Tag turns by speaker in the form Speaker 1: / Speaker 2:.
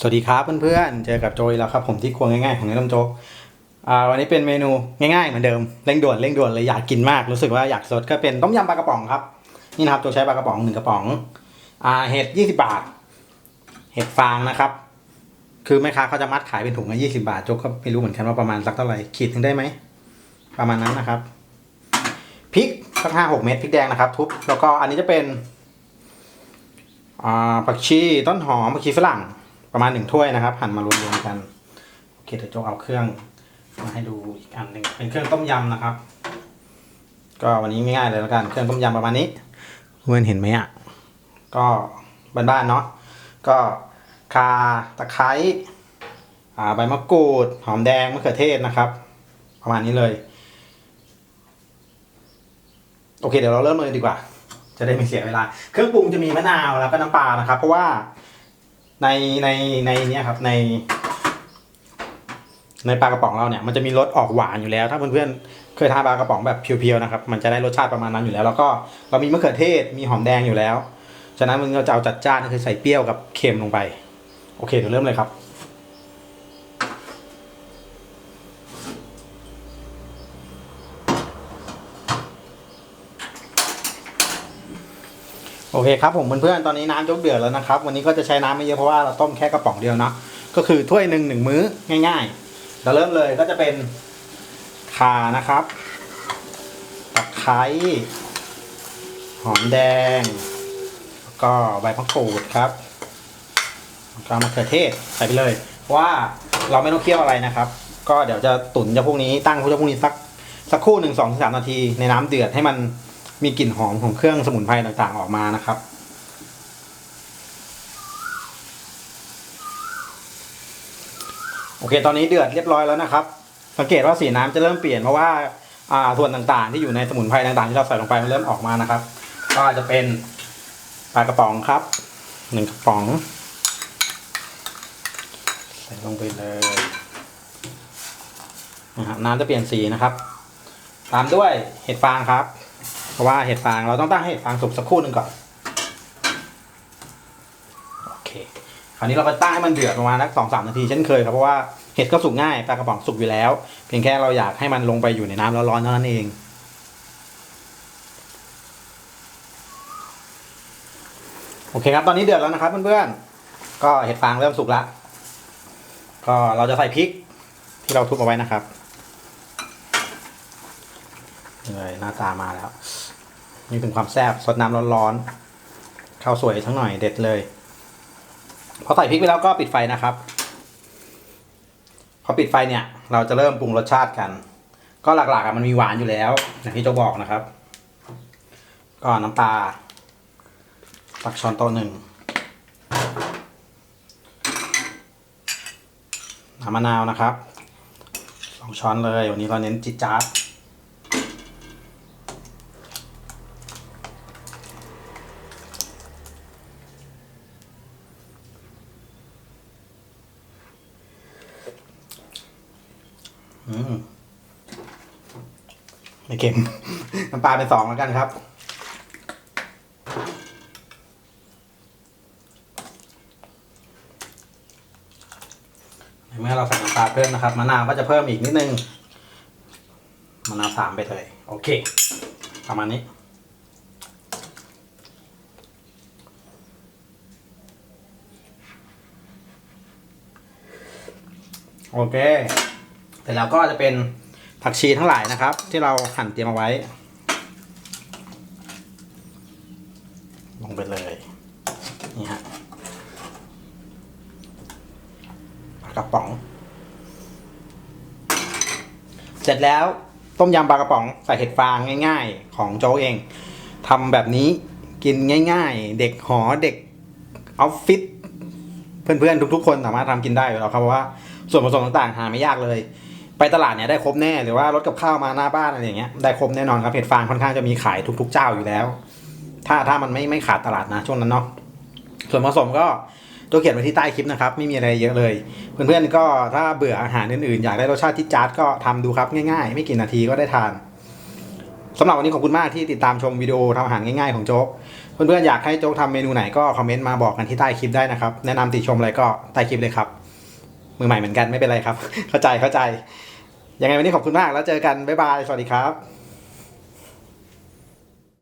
Speaker 1: สวัสดีครับเพื่อนๆ เจอกับโจยแล้วครับผมที่ครัวง่ายๆของนายต้มโจ๊กอ่าวันนี้เป็นเมนูง่ายๆเหมือนเดิมเร่งด่วนเร่งด่วนเลยอยากกินมากรู้สึกว่าอยากสดก็เป็นต้มยำปลากระป๋องครับนี่นะครับโจใช้ปลากระป๋องหนึ่งกระป๋องอ่าเห็ดยี่สิบาท เห็ดฟางนะครับ คือแม่ค้าเขาจะมัดขายเป็นถุงละยี่สิบาทโจ๊กก็ไม่รู้เหมือนกันว่าประมาณสักเท่าไหร่ขีดถึงได้ไหมประมาณนั้นนะครับพริกสักห้าหกเม็ดพริกแดงนะครับ ทุบแล้วก็อันนี้จะเป็นอ่าผักชีต้นหอมผักชีฝรั่ง ประมาณหนึ่งถ้วยนะครับ หั่นมารวมๆกันโอเคเดี๋ยวโจกเอาเครื่องมาให้ดูอีกอันหนึ่งเป็นเครื่องต้มยำนะครับ ก็วันนี้ง่ายๆเลยแล้วกัน เครื่องต้มยำประมาณนี้เพื่อนเห็นไหมอะก็บ้านๆเนาะก็คาตะไคร้อ่าใบมะกรูด หอมแดงมะเขือเทศนะครับ ประมาณนี้เลย โอเคเดี๋ยวเราเริ่มเลยดีกว่า จะได้ไม่เสียเวลา เครื่องปรุงจะมีมะนาวแล้วก็น้ำปลานะครับ เพราะว่า ในในในเนี้ยครับใน ในปลากระป๋องเราเนี่ยมันจะมีรสออกหวานอยู่แล้ว ถ้าเพื่อนๆเคยทานปลากระป๋องแบบเพียวๆนะครับมันจะได้รสชาติประมาณนั้นอยู่แล้ว แล้วก็เรามีมะเขือเทศมีหอมแดงอยู่แล้ว ฉะนั้นมันก็จะเอาจัดจ้านคือใส่เปรี้ยวกับเค็มลงไป โอเคเดี๋ยวเริ่มเลยครับ โอเคครับผมเพื่อนๆตอนนี้น้ำยกเดือดแล้วนะครับ วันนี้ก็จะใช้น้ำไม่เยอะเพราะว่าเราต้มแค่กระป๋องเดียวเนาะก็คือถ้วยหนึ่งหนึ่งมื้อง่ายๆเราเริ่มเลยก็จะเป็นข่านะครับตะไคร้หอมแดง แล้วก็ใบมะกรูดครับก็มะเขือเทศใส่ไปเลยว่าเราไม่ต้องเคี่ยวอะไรนะครับ ก็เดี๋ยวจะตุ๋นจะพวกนี้ตั้งพวกนี้สักสักครู่หนึ่งสองถึงสามนาทีในน้ำเดือดให้มัน มีกลิ่นหอมของเครื่องสมุนไพรต่างๆออกมานะครับ โอเค ตอนนี้เดือดเรียบร้อยแล้วนะครับ สังเกตว่าสีน้ำจะเริ่มเปลี่ยนเพราะว่าอ่าส่วนต่างๆ ที่อยู่ในสมุนไพรต่างๆ ที่เราใส่ลงไปมันเริ่มออกมานะครับ ก็จะเป็นปลากระป๋องครับหนึ่งกระป๋อง ใส่ลงไปเลยนะครับน้ำจะเปลี่ยนสีนะครับ ตามด้วยเห็ดฟางครับ เพราะว่าเห็ดฟางเราต้องตั้งให้เห็ดฟางสุกสักครู่หนึ่งก่อนโอเคคราวนี้เราก็ตั้งให้มันเดือดประมาณสักสองสามนาทีเช่นเคยครับเพราะว่าเห็ดก็สุกง่ายปลากระป๋องสุกอยู่แล้ว เพียงแค่เราอยากให้มันลงไปอยู่ในน้ำร้อนๆเท่านั้นเองโอเคครับตอนนี้เดือดแล้วนะครับเพื่อนๆก็เห็ดฟางเริ่มสุกแล้วก็เราจะใส่พริกที่เราทุบเอาไว้นะครับ เลยหน้าตามาแล้ว นี่เป็นความแซ่บสดน้ำร้อนๆข้าวสวยทั้งหน่อยเด็ดเลย พอใส่พริกไปแล้วก็ปิดไฟนะครับ พอปิดไฟเนี่ย เราจะเริ่มปรุงรสชาติกัน ก็หลักๆมันมีหวานอยู่แล้วอย่างที่โจบอกนะครับ ก็น้ำปลาตักช้อนโต๊ะหนึ่งน้ำมะนาวนะครับสองช้อนเลยวันนี้เราเน้นจิจ๊า ไม่เค็มน้ำปลาเป็นสองแล้วกันครับ เมื่อเราใส่น้ำปลาเพิ่มนะครับมะนาวก็จะเพิ่มอีกนิดนึงมะนาวสามไปเลย โอเค ประมาณนี้โอเค เสร็จแล้วก็จะเป็นผักชีทั้งหลายนะครับ ที่เราหั่นเตรียมเอาไว้ ลงไปเลยนี่ฮะปลากระป๋อง เสร็จแล้วต้มยำปลากระป๋องใส่เห็ดฟางง่าย ๆ ของโจเองทำแบบนี้กินง่าย ๆ เด็กหอเด็กออฟฟิศเพื่อนๆทุกๆ คนสามารถทำกินได้อยู่แล้วครับเพราะว่าส่วนผสมต่างๆ หาไม่ยากเลย ไปตลาดเนี่ยได้ครบแน่หรือว่ารถกับข้าวมาหน้าบ้านอะไรอย่างเงี้ยได้ครบแน่นอนครับเห็ดฟางค่อนข้างจะมีขายทุก ๆ เจ้าอยู่แล้ว ถ้าถ้ามันไม่ไม่ขาดตลาดนะช่วงนั้นเนาะส่วนผสมก็ตัวเขียนไว้ที่ใต้คลิปนะครับ ไม่มีอะไรเยอะเลย เพื่อนๆก็ถ้าเบื่ออาหารอื่นๆ อยากได้รสชาติที่จัดก็ทำดูครับง่ายๆ ไม่กี่นาทีก็ได้ทานสำหรับวันนี้ขอบคุณมากที่ติดตามชมวิดีโอทำอาหารง่ายๆของโจ๊กเพื่อนๆอยากให้โจ๊กทำเมนูไหนก็คอมเมนต์มาบอกกันที่ใต้คลิปได้นะครับ แนะนำติชมอะไรก็ใต้คลิปเลยครับ มือใหม่เหมือนกันไม่เป็นไรครับ เข้าใจเข้าใจ ยังไงวันนี้ขอบคุณมากแล้วเจอกันบ๊ายบายสวัสดีครับ